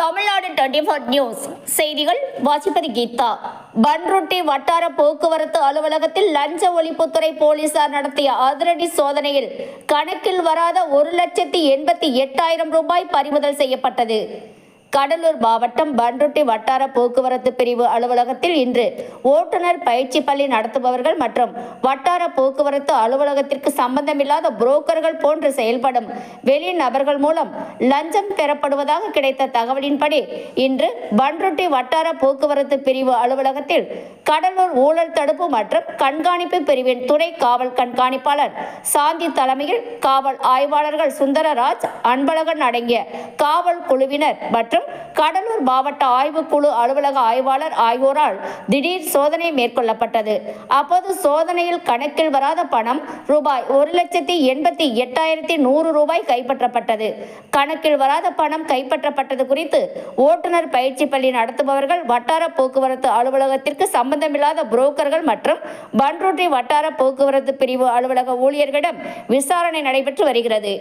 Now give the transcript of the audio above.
Twenty four news. செய்திகள் வாசிப்பது கீதா. பன்ருட்டி வட்டார போக்குவரத்து அலுவலகத்தில் லஞ்ச ஒழிப்புத்துறை போலீசார் நடத்திய அதிரடி சோதனையில் கணக்கில் வராத ஒரு லட்சத்தி எண்பத்தி எட்டாயிரம் ரூபாய் பறிமுதல் செய்யப்பட்டது. கடலூர் மாவட்டம் பன்ருட்டி வட்டார போக்குவரத்து பிரிவு அலுவலகத்தில் இன்று ஓட்டுநர் பயிற்சி பள்ளி நடத்துபவர்கள் மற்றும் வட்டார போக்குவரத்து அலுவலகத்திற்கு சம்பந்தமில்லாத புரோக்கர்கள் போன்று செயல்படும் வெளிநபர்கள் மூலம் லஞ்சம் பெறப்படுவதாக கிடைத்த தகவலின்படி இன்று பன்ருட்டி வட்டார போக்குவரத்து பிரிவு அலுவலகத்தில் கடலூர் ஊழல் தடுப்பு மற்றும் கண்காணிப்பு பிரிவின் துணை காவல் கண்காணிப்பாளர் சாந்தி தலைமையில் காவல் ஆய்வாளர்கள் சுந்தரராஜ் அன்பழகன் அடங்கிய காவல் குழுவினர் மற்றும் மற்றும் கடலூர் மாவட்ட ஆய்வுக்குழு அலுவலக ஆய்வாளர் ஆகியோரால் திடீர் சோதனை மேற்கொள்ளப்பட்டது. அப்போது சோதனையில் கணக்கில் வராத பணம் ரூபாய் ஒரு லட்சத்தி எண்பத்தி எட்டாயிரத்தி நூறு ரூபாய் கைப்பற்றப்பட்டது. கணக்கில் வராத பணம் கைப்பற்றப்பட்டது குறித்து ஓட்டுநர் பயிற்சி பள்ளி நடத்துபவர்கள் வட்டார போக்குவரத்து அலுவலகத்திற்கு சம்பந்தமில்லாத புரோக்கர்கள் மற்றும் பன்ருட்டி வட்டார போக்குவரத்து பிரிவு அலுவலக ஊழியர்களிடம் விசாரணை நடைபெற்று வருகிறது.